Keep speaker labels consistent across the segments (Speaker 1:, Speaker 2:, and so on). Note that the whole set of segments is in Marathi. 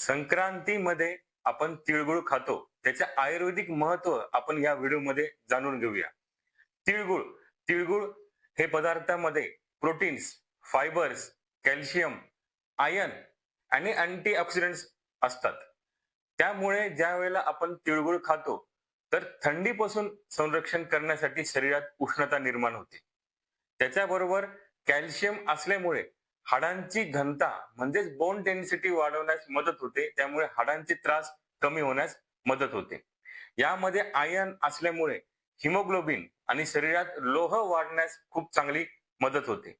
Speaker 1: संक्रांतीमध्ये आपण तिळगुळ खातो. त्याचे आयुर्वेदिक महत्त्व आपण या व्हिडिओमध्ये जाणून घेऊया. तिळगुळ तिळगुळ हे पदार्थामध्ये प्रोटीन्स फायबर्स कॅल्शियम आयर्न आणि अँटीऑक्सिडंट्स असतात. त्यामुळे ज्या वेळेला आपण तिळगुळ खातो तर थंडीपासून संरक्षण करण्यासाठी शरीरात उष्णता निर्माण होते. त्याच्याबरोबर कॅल्शियम असल्यामुळे हाडांची घनता म्हणजेच बोन डेन्सिटी वाढवण्यास मदत होते त्यामुळे हाडांचे त्रास कमी होण्यास मदत होते. यामध्ये आयर्न असल्यामुळे हिमोग्लोबिन आणि शरीरात लोह वाढण्यास खूप चांगली मदत होते.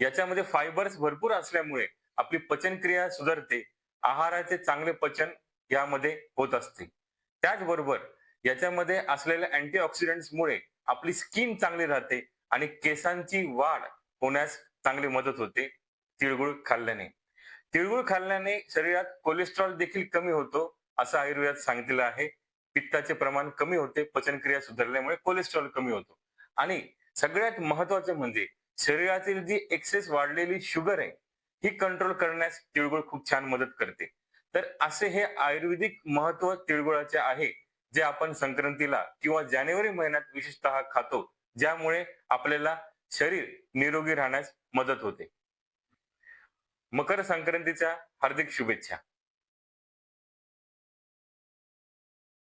Speaker 1: याच्यामध्ये फायबर्स भरपूर असल्यामुळे आपली पचनक्रिया सुधारते आहाराचे चांगले पचन यामध्ये होत असते. त्याचबरोबर याच्यामध्ये असलेल्या अँटीऑक्सिडंट्समुळे आपली स्किन चांगली राहते आणि केसांची वाढ होण्यास चांगली मदत होते. तिळगुळ खाल्ल्याने. तिळगुळ खाल्ल्याने शरीरात कोलेस्ट्रॉल देखील कमी होतो असं आयुर्वेदात सांगितलेलं आहे. पित्ताचे प्रमाण कमी होते पचनक्रिया सुधारल्यामुळे कोलेस्ट्रॉल कमी होतो. आणि सगळ्यात महत्वाचं म्हणजे शरीरातील जी एक्सेस वाढलेली शुगर आहे ही कंट्रोल करण्यास तिळगुळ खूप छान मदत करते. तर असे हे आयुर्वेदिक महत्त्व तिळगुळाचे आहे जे आपण संक्रांतीला किंवा जानेवारी महिन्यात विशेषतः खातो ज्यामुळे आपल्याला शरीर निरोगी राहण्यास मदत होते. मकर संक्रांतीच्या हार्दिक शुभेच्छा.